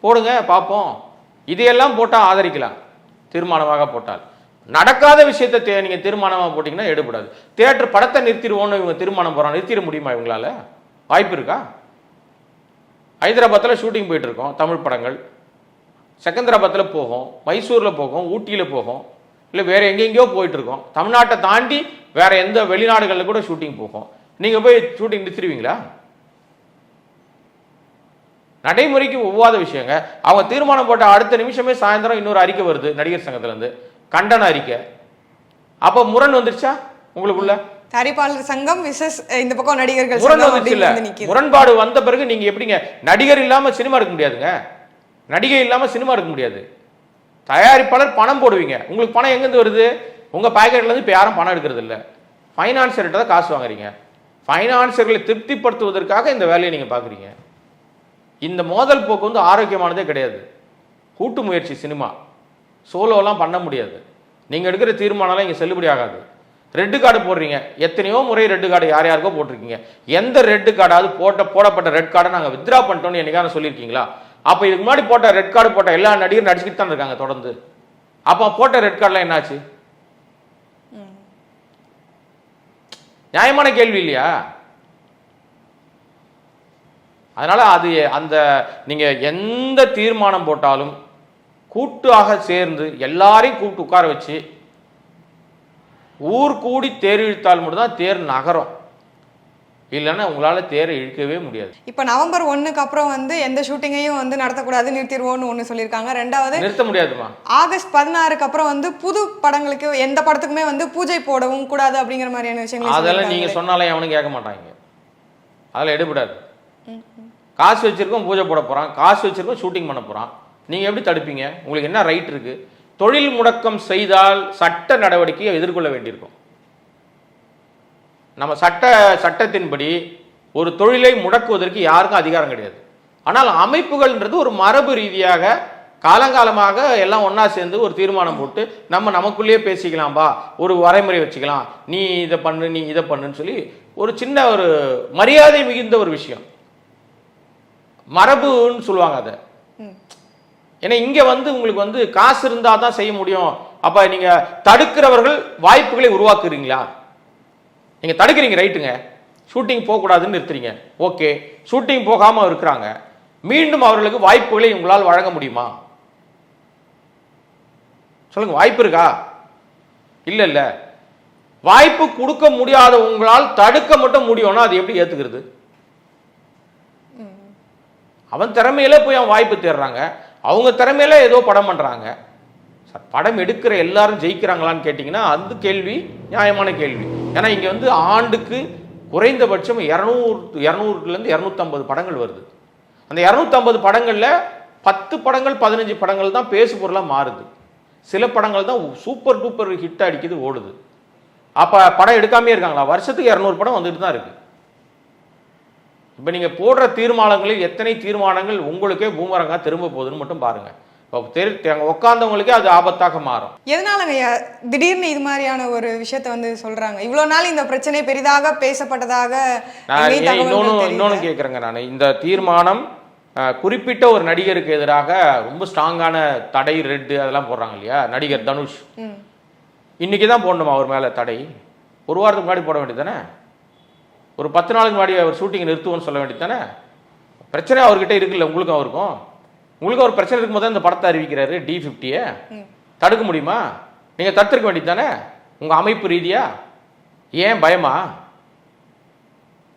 போடுங்க பார்ப்போம். இதையெல்லாம் போட்டால் ஆதரிக்கலாம். தீர்மானமாக போட்டால். நடக்காத விஷயத்தை தே நீங்கள் தீர்மானமாக போட்டிங்கன்னா எடுபடாது. தேட்டர் படத்தை நிறுத்திடுவோன்னு இவங்க தீர்மானம் போகிறாங்க நிறுத்திட முடியுமா இவங்களால? வாய்ப்பு இருக்கா? ஹைதராபாத்தில் ஷூட்டிங் போயிட்டுருக்கோம். தமிழ் படங்கள். செகந்திராபாத்தில் போகும். மைசூரில் போகும். ஊட்டியில் போகும். இல்லை வேறு எங்கெங்கேயோ போயிட்டுருக்கோம். தமிழ்நாட்டை தாண்டி வேறு எந்த வெளிநாடுகளில் கூட ஷூட்டிங் போகும். நீங்கள் போய் ஷூட்டிங் நிறுத்திடுவீங்களா? நடைமுறைக்கு ஒவ்வாத விஷயங்க. அவங்க தீர்மானம் போட்ட அடுத்த நிமிஷமே சாயந்தரம் இன்னொரு அறிக்கை வருது நடிகர் சங்கத்திலேருந்து. கண்டன அறிக்கை. அப்போ முரண் வந்துருச்சா உங்களுக்குள்ள? தயாரிப்பாளர் சங்கம் விசஸ் இந்த பக்கம் நடிகர்கள் முரண்பாடு வந்த பிறகு நீங்க எப்படிங்க? நடிகர் இல்லாம சினிமா எடுக்க முடியாதுங்க. நடிகை இல்லாம சினிமா எடுக்க முடியாது. தயாரிப்பாளர் பணம் போடுவீங்க. உங்களுக்கு பணம் எங்கேருந்து வருது? உங்க பாக்கெட்ல இருந்து இப்ப யாரும் பணம் எடுக்கிறது இல்ல. ஃபைனான்சர்கிட்ட தான் காசு வாங்குறீங்க. ஃபைனான்சர்களை திருப்திப்படுத்துவதற்காக இந்த வேலையை நீங்க பாக்குறீங்க. இந்த மோதல் போக்கு வந்து ஆரோக்கியமானதே கிடையாது. கூட்டு முயற்சி சினிமா. சோலோலாம் பண்ண முடியாது. நீங்க எடுக்கிற தீர்மானம்லாம் இங்க செல்லுபடி ஆகாது. ரெட்டு கார்டு போடுறீங்க. எத்தனையோ முறை ரெட்டு கார்டு யார் யாருக்கோ போட்டிருக்கீங்க. எந்த ரெட்டு கார்டாவது போட்ட போடப்பட்ட ரெட் கார்டை நாங்கள் வித்ரா பண்ணிட்டோம்னு என்னைக்கான சொல்லியிருக்கீங்களா? அப்போ இதுக்கு முன்னாடி போட்ட ரெட் கார்டு போட்ட எல்லா நடிகரும் நடிச்சுக்கிட்டு தான் இருக்காங்க தொடர்ந்து. அப்போ போட்ட ரெட் கார்டுலாம் என்னாச்சு? நியாயமான கேள்வி இல்லையா? அதனால அது அந்த நீங்க எந்த தீர்மானம் போட்டாலும் கூட்டாக சேர்ந்து எல்லாரையும் கூப்பிட்டு உட்கார வச்சு ஊர் கூடி தேர் இழுத்தால் மட்டும்தான் தேர் நகரும். இல்லைன்னா உங்களால தேரை இழுக்கவே முடியாது. இப்போ நவம்பர் ஒண்ணுக்கு அப்புறம் வந்து எந்த ஷூட்டிங்கையும் வந்து நடத்தக்கூடாது நிறுத்திடுவோம்னு ஒன்று சொல்லியிருக்காங்க. ரெண்டாவது நிறுத்த முடியாதுமா? ஆகஸ்ட் பதினாறுக்கு அப்புறம் வந்து புது படங்களுக்கு எந்த படத்துக்குமே வந்து பூஜை போடவும் கூடாது அப்படிங்கிற மாதிரியான விஷயங்கள் அதெல்லாம் நீங்க சொன்னாலே அவனும் கேட்க மாட்டாங்க. அதெல்லாம் எடுபடாது. காசு வச்சிருக்கோம் பூஜை போட போகிறான் காசு வச்சிருக்கோம் ஷூட்டிங் பண்ண போகிறான் நீங்கள் எப்படி தடுப்பீங்க? உங்களுக்கு என்ன ரைட் இருக்குது தொழில் முடக்கம் செய்தால் சட்ட நடவடிக்கையை எதிர்கொள்ள வேண்டியிருக்கும். நம்ம சட்ட சட்டத்தின்படி ஒரு தொழிலை முடக்குவதற்கு யாருக்கும் அதிகாரம் கிடையாது. ஆனால் அமைப்புகள்ன்றது ஒரு மரபு ரீதியாக காலங்காலமாக எல்லாம் ஒன்றா சேர்ந்து ஒரு தீர்மானம் போட்டு நம்ம நமக்குள்ளேயே பேசிக்கலாம்பா ஒரு வரைமுறை வச்சுக்கலாம். நீ இதை பண்ணு நீ இதை பண்ணுன்னு சொல்லி ஒரு சின்ன ஒரு மரியாதை மிகுந்த ஒரு விஷயம். மரபுன்னு சொல்லுவாங்க அதை. ஏன்னா இங்க வந்து உங்களுக்கு வந்து காசு இருந்தா தான் செய்ய முடியும். அப்ப நீங்க தடுக்கிறவர்கள் வாய்ப்புகளை உருவாக்குறீங்களா? நீங்க தடுக்கிறீங்க ரைட்டுங்க. ஷூட்டிங் போகக்கூடாதுன்னு நிறுத்துறீங்க. ஓகே. ஷூட்டிங் போகாம இருக்கிறாங்க. மீண்டும் அவர்களுக்கு வாய்ப்புகளை உங்களால் வழங்க முடியுமா? சொல்லுங்க வாய்ப்பு இருக்கா? இல்ல இல்ல. வாய்ப்பு கொடுக்க முடியாத உங்களால் தடுக்க மட்டும் முடியும்னா அது எப்படி ஏத்துக்கிறது? அவன் திறமையில போய் அவன் வாய்ப்பு தேடுறாங்க. அவங்க திறமையில ஏதோ படம் பண்றாங்க. சார், படம் எடுக்கிற எல்லாரும் ஜெயிக்கிறாங்களான்னு கேட்டிங்கன்னா அந்த கேள்வி நியாயமான கேள்வி. ஏன்னா இங்கே வந்து ஆண்டுக்கு குறைந்தபட்சம் இரநூறு இரநூறுலேருந்து இரநூத்தம்பது படங்கள் வருது. அந்த இரநூத்தம்பது படங்களில் பத்து படங்கள் பதினஞ்சு படங்கள் தான் பேசு பொருளாக மாறுது. சில படங்கள் தான் சூப்பர் டூப்பர் ஹிட் அடிக்குது ஓடுது. அப்போ படம் எடுக்காமே இருக்காங்களா? வருஷத்துக்கு இரநூறு படம் வந்துட்டு தான் இருக்குது இப்போ நீங்கள் போடுற தீர்மானங்களில் எத்தனை தீர்மானங்கள் உங்களுக்கே பூமரங்கா திரும்ப போகுதுன்னு மட்டும் பாருங்க. இப்போ தெரி உட்காந்தவங்களுக்கே அது ஆபத்தாக மாறும். எதனாலங்க திடீர்னு இது மாதிரியான ஒரு விஷயத்த வந்து சொல்றாங்க. இவ்வளவு நாள் இந்த பிரச்சனை பெரிதாக பேசப்பட்டதாக நான் இன்னொன்று. இன்னொன்று கேட்குறேங்க நான். இந்த தீர்மானம் குறிப்பிட்ட ஒரு நடிகருக்கு எதிராக ரொம்ப ஸ்ட்ராங்கான தடை ரெட்டு அதெல்லாம் போடுறாங்க இல்லையா? நடிகர் தனுஷ். இன்னைக்கு தான் போடணுமா அவர் மேலே தடை? ஒரு வாரத்துக்கு முன்னாடி போட வேண்டியது தானே? ஒரு பத்து நாளுக்கு முன்னாடி அவர் ஷூட்டிங் நிறுத்துவோம்னு சொல்ல வேண்டியது தானே பிரச்சனை அவர்கிட்ட இருக்குல்ல உங்களுக்கும் அவருக்கும். உங்களுக்கு ஒரு பிரச்சனை இருக்கும்போது தான் இந்த படத்தை அறிவிக்கிறாரு டி ஃபிஃப்டியை தடுக்க முடியுமா? நீங்கள் தடுத்திருக்க வேண்டியது தானே உங்கள் அமைப்பு ரீதியா? ஏன் பயமா?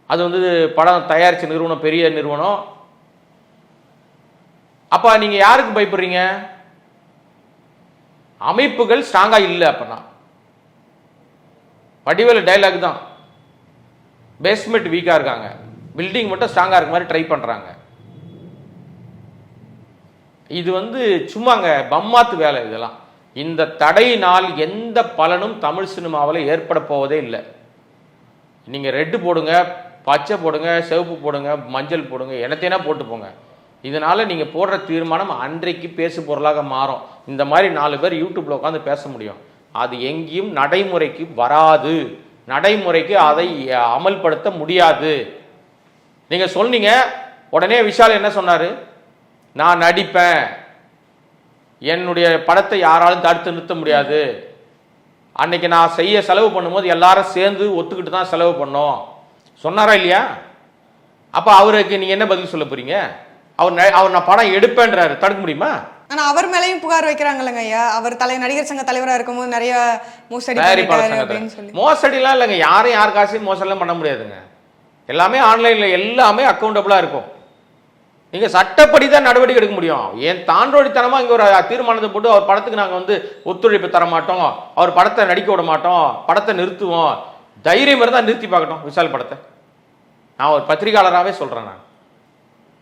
அது வந்து படம் தயாரிச்ச நிறுவனம் பெரிய நிறுவனம். அப்போ நீங்கள் யாருக்கு பயப்படுறீங்க? அமைப்புகள் ஸ்ட்ராங்காக இல்லை அப்பனா. வடிவேலு டைலாக் தான். பேஸ்மெண்ட் வீக்காக இருக்காங்க. பில்டிங் மட்டும் ஸ்ட்ராங்காக இருக்க மாதிரி ட்ரை பண்ணுறாங்க இது வந்து சும்மாங்க பம்மாத்து வேலை இதெல்லாம். இந்த தடையினால் எந்த பலனும் தமிழ் சினிமாவில் ஏற்பட போவதே இல்லை. நீங்கள் ரெட்டு போடுங்க பச்சை போடுங்க சிவப்பு போடுங்க மஞ்சள் போடுங்க என்னத்தைனா போட்டு போங்க. இதனால் நீங்கள் போடுற தீர்மானம் அன்றைக்கு பேசு பொருளாக மாறும். இந்த மாதிரி நாலு பேர் யூடியூப்பில் உட்காந்து பேச முடியும். அது எங்கேயும் நடைமுறைக்கு வராது. நடைமுறைக்கு அதை அமல்படுத்த முடியாது. நீங்க சொன்னீங்க உடனே விஷால் என்ன சொன்னாரு? நான் நடிப்பேன். என்னுடைய படத்தை யாராலும் தடுத்து நிறுத்த முடியாது. அன்னைக்கு நான் செய்ய செலவு பண்ணும்போது எல்லாரும் சேர்ந்து ஒத்துக்கிட்டு தான் செலவு பண்ணோம். சொன்னாரா இல்லையா? அப்போ அவருக்கு நீங்க என்ன பதில் சொல்ல போறீங்க? அவர் அவர் நான் படம் எடுப்பேன்றாரு. தடுக்க முடியுமா? ஆனா அவர் மேலயும் புகார் வைக்கிறாங்கல்லங்க ஐயா. அவர் தலை நடிகர் சங்க தலைவரா இருக்கும்போது நிறைய மோசடி அப்படின்னு சொல்லி. மோசடிலாம் இல்லைங்க. யாரும் யார் காசையும் மோசடிலாம் பண்ண முடியாதுங்க. எல்லாமே ஆன்லைன்ல எல்லாமே அக்கௌண்டபிளா இருக்கும். நீங்க சட்டப்படி தான் நடவடிக்கை எடுக்க முடியும். ஏன் தாண்டோடித்தனமா இங்க ஒரு தீர்மானத்தை போட்டு அவர் படத்துக்கு நாங்க வந்து ஒத்துழைப்பு தர மாட்டோம். அவர் படத்தை நடிக்க விட மாட்டோம். படத்தை நிறுத்துவோம். தைரியம் இருந்தா நிறுத்தி பார்க்கட்டும் விஷால் படத்தை. நான் ஒரு பத்திரிகையாளராகவே சொல்றேன் நான்.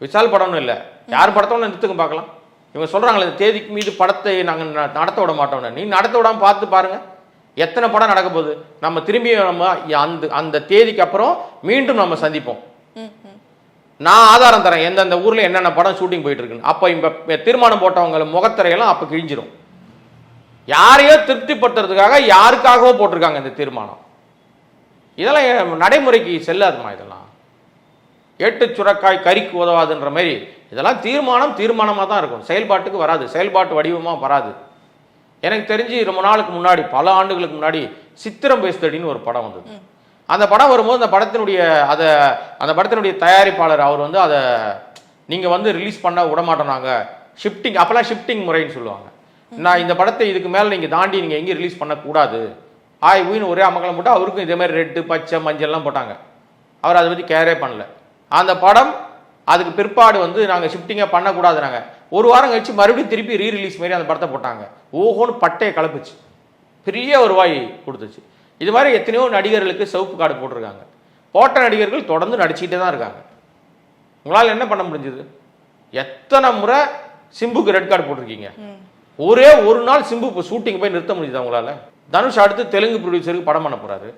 விஷால் படம்னு இல்லை. யார் படத்தோட நிறுத்துங்க பார்க்கலாம். இவங்க சொல்றாங்களே இந்த தேதிக்கு மீது படத்தை நாங்கள் நடத்த விட மாட்டோம்னு நீ நடத்த விடாம பார்த்து பாருங்க. எத்தனை படம் நடக்க போகுது? நம்ம திரும்பி நம்ம அந்த அந்த தேதிக்கு அப்புறம் மீண்டும் நம்ம சந்திப்போம். நான் ஆதாரம் தரேன். எந்தெந்த ஊர்ல என்னென்ன படம் ஷூட்டிங் போயிட்டு இருக்குன்னு அப்போ இப்போ தீர்மானம் போட்டவங்க முகத்திரையெல்லாம் அப்போ கிழிஞ்சிரும். யாரையோ திருப்திப்படுத்துறதுக்காக யாருக்காகவோ போட்டிருக்காங்க இந்த தீர்மானம் இதெல்லாம் நடைமுறைக்கு செல்லாதுமா இதெல்லாம்? எட்டு சுரக்காய் கறிக்கு உதவாதுன்ற மாதிரி இதெல்லாம் தீர்மானம் தீர்மானமாக தான் இருக்கும். செயல்பாட்டுக்கு வராது. செயல்பாட்டு வடிவமாக வராது. எனக்கு தெரிஞ்சு ரொம்ப நாளுக்கு முன்னாடி பல ஆண்டுகளுக்கு முன்னாடி சித்திரம் பேசுதடின்னு ஒரு படம் வந்தது. அந்த படம் வரும்போது அந்த படத்தினுடைய அதை அந்த படத்தினுடைய தயாரிப்பாளர் அவர் வந்து அதை நீங்கள் வந்து ரிலீஸ் பண்ண விட மாட்டோம் நாங்கள் ஷிஃப்டிங் அப்போல்லாம் ஷிஃப்டிங் முறைன்னு சொல்லுவாங்க. நான் இந்த படத்தை இதுக்கு மேலே நீங்கள் தாண்டி நீங்கள் எங்கேயும் ரிலீஸ் பண்ணக்கூடாது. ஆய் ஊயின்னு ஒரே அமங்கலம் போட்டு அவருக்கும் இதே மாதிரி ரெட்டு பச்சை மஞ்சள்லாம் போட்டாங்க. அவர் அதை பற்றி கேரே பண்ணல. அந்த படம் அதுக்கு பிற்பாடு வந்து நாங்கள் ஷிஃப்டிங்கே பண்ணக்கூடாது நாங்கள் ஒரு வாரம் கழிச்சு மறுபடியும் திருப்பி ரீ ரிலீஸ் மாதிரி அந்த படத்தை போட்டாங்க. ஓஹோன்னு பட்டையை கலப்புச்சு. பெரிய வருவாய் கொடுத்துச்சு. இது மாதிரி எத்தனையோ நடிகர்களுக்கு சிவப்பு கார்டு போட்டிருக்காங்க. போட்ட நடிகர்கள் தொடர்ந்து நடிச்சுக்கிட்டே தான் இருக்காங்க. உங்களால் என்ன பண்ண முடிஞ்சது? எத்தனை முறை சிம்புக்கு ரெட் கார்டு போட்டிருக்கீங்க? ஒரே ஒரு நாள் சிம்பு இப்போ ஷூட்டிங் போய் நிறுத்த முடியுதா உங்களால்? தனுஷ் அடுத்து தெலுங்கு ப்ரொடியூசருக்கு படம் பண்ண போறாரு.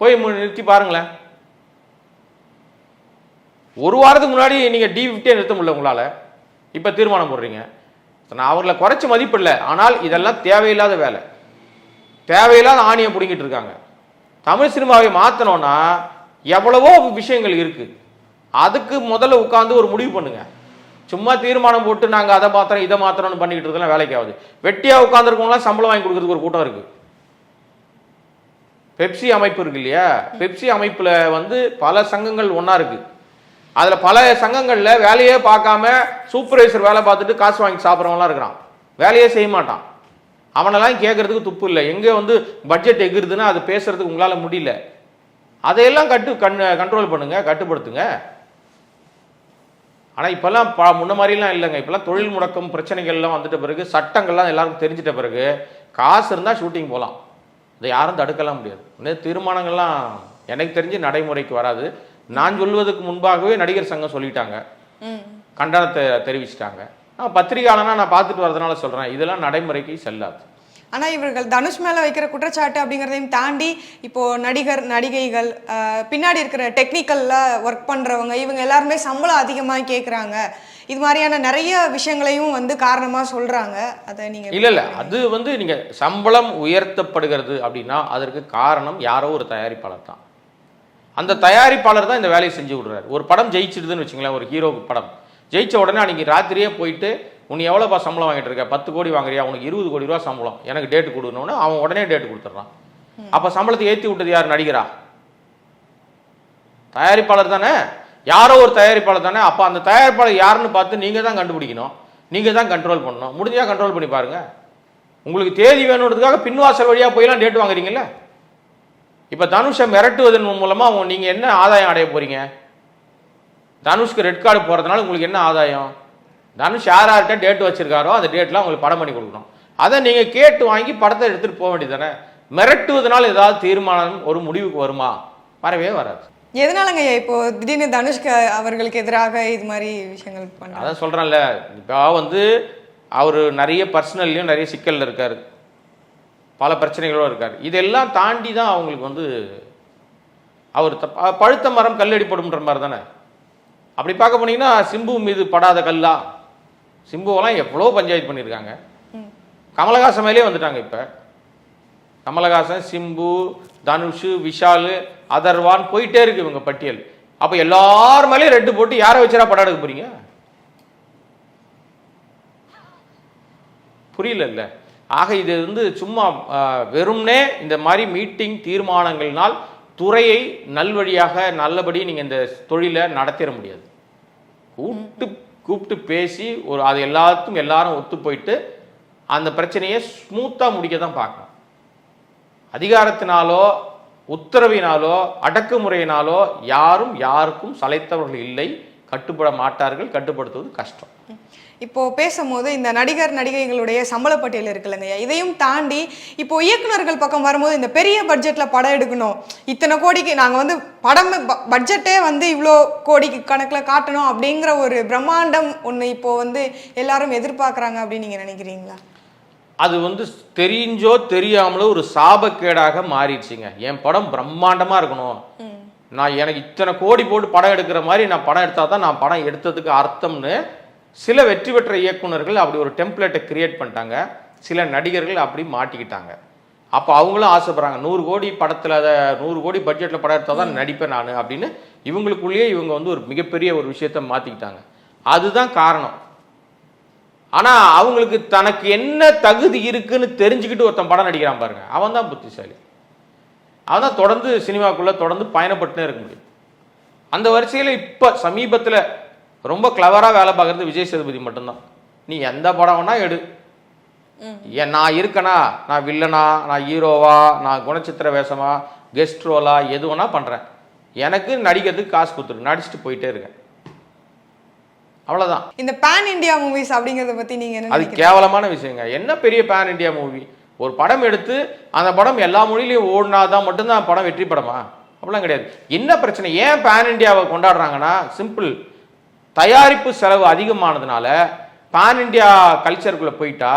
போய் நிறுத்தி பாருங்களேன். ஒரு வாரத்துக்கு முன்னாடி நீங்கள் டி ஃபிஃப்டியை நிறுத்த முடியல உங்களால். இப்போ தீர்மானம் போடுறீங்க. நான் அவர்களை குறைச்சி மதிப்பில்லை ஆனால் இதெல்லாம் தேவையில்லாத வேலை. தேவையில்லாத ஆணியை பிடிங்கிட்டு இருக்காங்க. தமிழ் சினிமாவை மாற்றணும்னா எவ்வளவோ விஷயங்கள் இருக்குது அதுக்கு முதல்ல உட்காந்து ஒரு முடிவு பண்ணுங்க. சும்மா தீர்மானம் போட்டு நாங்கள் அதை மாத்திரம் இதை மாத்திரம்னு பண்ணிக்கிட்டு இருக்கலாம் வேலைக்கு ஆகுது. வெட்டியாக உட்காந்துருக்கவங்களாம் சம்பளம் வாங்கி கொடுக்கறதுக்கு ஒரு கூட்டம் இருக்குது பெப்சி அமைப்பு இருக்கு இல்லையா? பெப்சி அமைப்பில் வந்து பல சங்கங்கள் ஒன்றா இருக்குது அதில் பல சங்கங்களில் வேலையே பார்க்காம சூப்பர்வைசர் வேலை பார்த்துட்டு காசு வாங்கி சாப்பிட்றவங்களாம் இருக்கிறான். வேலையே செய்ய மாட்டான். அவனெல்லாம் கேட்கறதுக்கு துப்பு இல்லை. எங்கே வந்து பட்ஜெட் எகிருதுன்னா அது பேசுறதுக்கு உங்களால் முடியல. அதையெல்லாம் கட்டு கண் கண்ட்ரோல் பண்ணுங்க கட்டுப்படுத்துங்க. ஆனால் இப்போல்லாம் ப முன்ன மாதிரிலாம் இல்லைங்க. இப்போல்லாம் தொழில் முடக்கம் பிரச்சனைகள்லாம் வந்துட்ட பிறகு சட்டங்கள்லாம் எல்லாருக்கும் தெரிஞ்சிட்ட பிறகு காசு இருந்தால் ஷூட்டிங் போகலாம் இதை யாரும் தடுக்கலாம் முடியாது. இந்த தீர்மானங்கள்லாம் எனக்கு தெரிஞ்சு நடைமுறைக்கு வராது. நான் சொல்வதற்கு முன்பாகவே நடிகர் சங்கம் சொல்லிட்டாங்க. கண்டனத்தை தெரிவிச்சிட்டாங்க. நான் பத்திரிகையாளனா நான் பார்த்துட்டு வரதுனால சொல்றேன். இதெல்லாம் நடைமுறைக்கு செல்லாது. ஆனா இவர்கள் தனுஷ் மேல வைக்கிற குற்றச்சாட்டு அப்படிங்கறதையும் தாண்டி இப்போ நடிகர் நடிகைகள் பின்னாடி இருக்கிற டெக்னிக்கல்ல ஒர்க் பண்றவங்க இவங்க எல்லாருமே சம்பளம் அதிகமா கேக்குறாங்க. இது மாதிரியான நிறைய விஷயங்களையும் வந்து காரணமா சொல்றாங்க. அதை நீங்க இல்ல இல்ல. அது வந்து நீங்க சம்பளம் உயர்த்தப்படுகிறது அப்படின்னா அதற்கு காரணம் யாரோ ஒரு தயாரிப்பாளர் தான். அந்த தயாரிப்பாளர் தான் இந்த வேலையை செஞ்சு விடுறாரு. ஒரு படம் ஜெயிச்சிடுதுன்னு வச்சுங்களேன் ஒரு ஹீரோ படம். ஜெயிச்ச உடனே அன்னைக்கு ராத்திரியே போயிட்டு உன்னை எவ்வளோப்பா சம்பளம் வாங்கிட்டு இருக்க? பத்து கோடி வாங்குறியா? உனக்கு இருபது கோடி ரூபா சம்பளம். எனக்கு டேட்டு கொடுக்கணும்னு அவன் உடனே டேட்டு கொடுத்துட்றான். அப்போ சம்பளத்தை ஏற்றி விட்டது யார்? நடிகரா? தயாரிப்பாளர் தானே. யாரோ ஒரு தயாரிப்பாளர் தானே. அப்போ அந்த தயாரிப்பாளர் யாருன்னு பார்த்து நீங்கள் தான் கண்டுபிடிக்கணும். நீங்கள் தான் கண்ட்ரோல் பண்ணணும். முடிஞ்சா கண்ட்ரோல் பண்ணி பாருங்க. உங்களுக்கு தேதி வேணுன்றதுக்காக பின்வாசல் வழியாக போயெல்லாம் டேட் வாங்குறீங்கல்ல? இப்போ தனுஷை மிரட்டுவதன் மூலமாக நீங்கள் என்ன ஆதாயம் அடைய போறீங்க? தனுஷ்க்கு ரெட் கார்டு போகிறதுனால உங்களுக்கு என்ன ஆதாயம்? தனுஷ் யார் யார்கிட்ட டேட் வச்சிருக்காரோ அந்த டேட்லாம் உங்களுக்கு படம் பண்ணி கொடுக்கணும். அதை நீங்கள் கேட்டு வாங்கி படத்தை எடுத்துகிட்டு போக வேண்டியது தானே மிரட்டுவதனால ஏதாவது தீர்மானம் ஒரு முடிவுக்கு வருமா? வரவே வராது. எதனாலங்க இப்போ திடீர்னு தனுஷ்க அவர்களுக்கு எதிராக இது மாதிரி விஷயங்கள் பண்றாங்க? அதான் சொல்கிறேன்ல இப்போ வந்து அவர் நிறைய பர்சனல்லையும் நிறைய சிக்கலில் இருக்கார். பல பிரச்சனைகளோடு இருக்கார். இதெல்லாம் தாண்டி தான் அவங்களுக்கு வந்து அவர் பழுத்த மரம் கல்லடிப்படும்ன்ற மாதிரி தானே. அப்படி பார்க்க போனீங்கன்னா சிம்பு மீது படாத கல்லா. சிம்புவெல்லாம் எவ்வளோ பஞ்சாயத்து பண்ணியிருக்காங்க. கமலஹாசன் மேலே வந்துட்டாங்க இப்போ. கமலஹாசன் சிம்பு தனுஷ் விஷால் அதர்வான் போயிட்டே இருக்கு இவங்க பட்டியல். அப்போ எல்லார் மேலேயும் ரெட்டு போட்டு யாரை வச்சுரா படம் எடுக்க போறீங்க? புரியல ஆக இது வந்து சும்மா வெறும்னே இந்த மாதிரி மீட்டிங் தீர்மானங்கள்னால் துறையை நல்வழியாக நல்லபடி நீங்கள் இந்த தொழிலை நடத்திட முடியாது. கூப்பிட்டு கூப்பிட்டு பேசி ஒரு அது எல்லாத்துக்கும் எல்லாரும் ஒத்து போயிட்டு அந்த பிரச்சனையை ஸ்மூத்தாக முடிக்க தான் பார்க்கணும். அதிகாரத்தினாலோ உத்தரவினாலோ அடக்குமுறையினாலோ யாரும் யாருக்கும் சளைத்தவர்கள் இல்லை. கட்டுப்பட மாட்டார்கள் கட்டுப்படுத்துவது கஷ்டம். இப்போ பேசும்போது இந்த நடிகர் நடிகைகளுடைய சம்பள பட்டியல் இருக்குல்லங்க ஐயா. இதையும் தாண்டி இப்போ இயக்குனர்கள் பக்கம் வரும்போது இந்த பெரிய பட்ஜெட்ல படம் எடுக்கணும். இத்தனை கோடிக்கு நாங்க வந்து படம் பட்ஜெட்டே வந்து இவ்வளோ கோடிக்கு கணக்கில் காட்டணும் அப்படிங்கிற ஒரு பிரம்மாண்டம் ஒன்று இப்போ வந்து எல்லாரும் எதிர்பார்க்குறாங்க அப்படின்னு நீங்க நினைக்கிறீங்களா? அது வந்து தெரிஞ்சோ தெரியாமலோ ஒரு சாபக்கேடாக மாறிடுச்சுங்க. என் படம் பிரம்மாண்டமாக இருக்கணும். நான் எனக்கு இத்தனை கோடி போட்டு படம் எடுக்கிற மாதிரி நான் படம் எடுத்தால் தான் நான் படம் எடுத்ததுக்கு அர்த்தம்னு சில வெற்றி பெற்ற இயக்குனர்கள் அப்படி ஒரு டெம்ப்ளேட்டை கிரியேட் பண்ணிட்டாங்க. சில நடிகர்கள் அப்படி மாட்டிக்கிட்டாங்க. அப்போ அவங்களும் ஆசைப்படுறாங்க நூறு கோடி படத்தில் அதை நூறு கோடி பட்ஜெட்டில் படம் எடுத்தால் தான் நடிப்பேன் நான் அப்படின்னு இவங்களுக்குள்ளேயே இவங்க வந்து ஒரு மிகப்பெரிய ஒரு விஷயத்தை மாற்றிக்கிட்டாங்க அதுதான் காரணம். ஆனா அவங்களுக்கு தனக்கு என்ன தகுதி இருக்குன்னு தெரிஞ்சுக்கிட்டு ஒருத்தன் படம் நடிக்கிறான் பாருங்க. அவன் தான் புத்திசாலி. அவன் தான் தொடர்ந்து சினிமாக்குள்ள தொடர்ந்து பயணப்பட்டுனே இருக்க முடியும். அந்த வரிசையில இப்ப சமீபத்துல ரொம்ப கிளவரா வேலை பார்க்கறது விஜய் சேதுபதி மட்டும்தான். நீ எந்த படம் வேணா எடு. ஏன் நான் இருக்கனா? நான் வில்லனா? நான் ஹீரோவா? நான் குணச்சித்திர வேஷமா? கெஸ்ட் ரோலா எது வேணா பண்றேன். எனக்கு நடிக்கிறதுக்கு காசு கொடுத்துரு. நடிச்சுட்டு போயிட்டே இருக்கேன். அவ்வளவுதான். இந்த பேன் இந்தியா மூவிஸ் அப்படிங்கிறத பத்தி நீங்க என்ன அது கேவலமான விஷயங்க. என்ன பெரிய பேன் இந்தியா மூவி ஒரு படம் எடுத்து அந்த படம் எல்லா மொழியிலையும் ஓடினாதான் மட்டும்தான் படம் வெற்றி படமா? அப்படிலாம் கிடையாது. என்ன பிரச்சனை? ஏன் பேன் இந்தியாவை கொண்டாடுறாங்கன்னா சிம்பிள் தயாரிப்பு செலவு அதிகமானதுனால பேன் இந்தியா கல்ச்சருக்குள்ளே போயிட்டா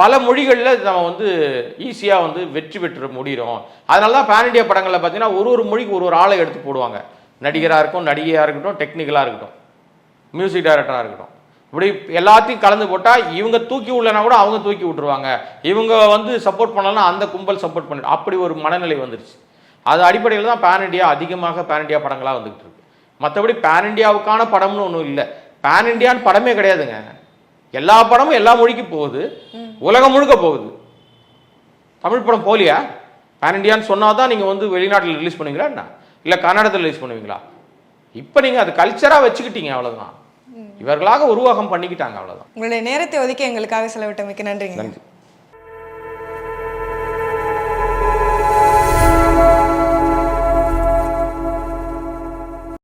பல மொழிகளில் நம்ம வந்து ஈஸியாக வந்து வெற்றி பெற்று முடிகிறோம். அதனால தான் பேன் இண்டியா படங்களில் பார்த்தீங்கன்னா ஒரு ஒரு மொழிக்கு ஒரு ஒரு ஆளை எடுத்து போடுவாங்க. நடிகராக இருக்கும் நடிகையாக இருக்கட்டும் டெக்னிக்கலாக இருக்கட்டும் மியூசிக் டைரக்டராக இருக்கட்டும். இப்படி எல்லாத்தையும் கலந்து போட்டால் இவங்க தூக்கி விடலனா கூட அவங்க தூக்கி விட்டுருவாங்க. இவங்க வந்து சப்போர்ட் பண்ணலன்னா அந்த கும்பல் சப்போர்ட் பண்ணிடும். அப்படி ஒரு மனநிலை வந்துருச்சு. அது அடிப்படையில் தான் பேன் இண்டியா அதிகமாக பேன் இண்டியா படங்களாக வந்துகிட்டு இருக்கு. மற்றபடி பேன் இண்டியாவுக்கான படம்னு ஒன்றும் இல்லை. பேன் இண்டியான்னு படமே கிடையாதுங்க. எல்லா படமும் எல்லா மொழிக்கும் போகுது. உலகம் முழுக்க போகுது. தமிழ் படம் போலியா பேன் இண்டியான்னு சொன்னால் தான் நீங்கள் வந்து வெளிநாட்டில் ரிலீஸ் பண்ணுவீங்களா என்ன? இல்லை கன்னடத்தில் ரிலீஸ் பண்ணுவீங்களா? இப்போ நீங்கள் அது கல்ச்சராக வச்சுக்கிட்டீங்க அவ்வளவுதான். இவர்களாக உருவாகம் பண்ணிக்கிட்டாங்க அவ்வளவுதான். உங்களுடைய நேரத்தை ஒதுக்கி எங்களுக்காக செலவிட்டமைக்கு நன்றிங்க. நன்றி.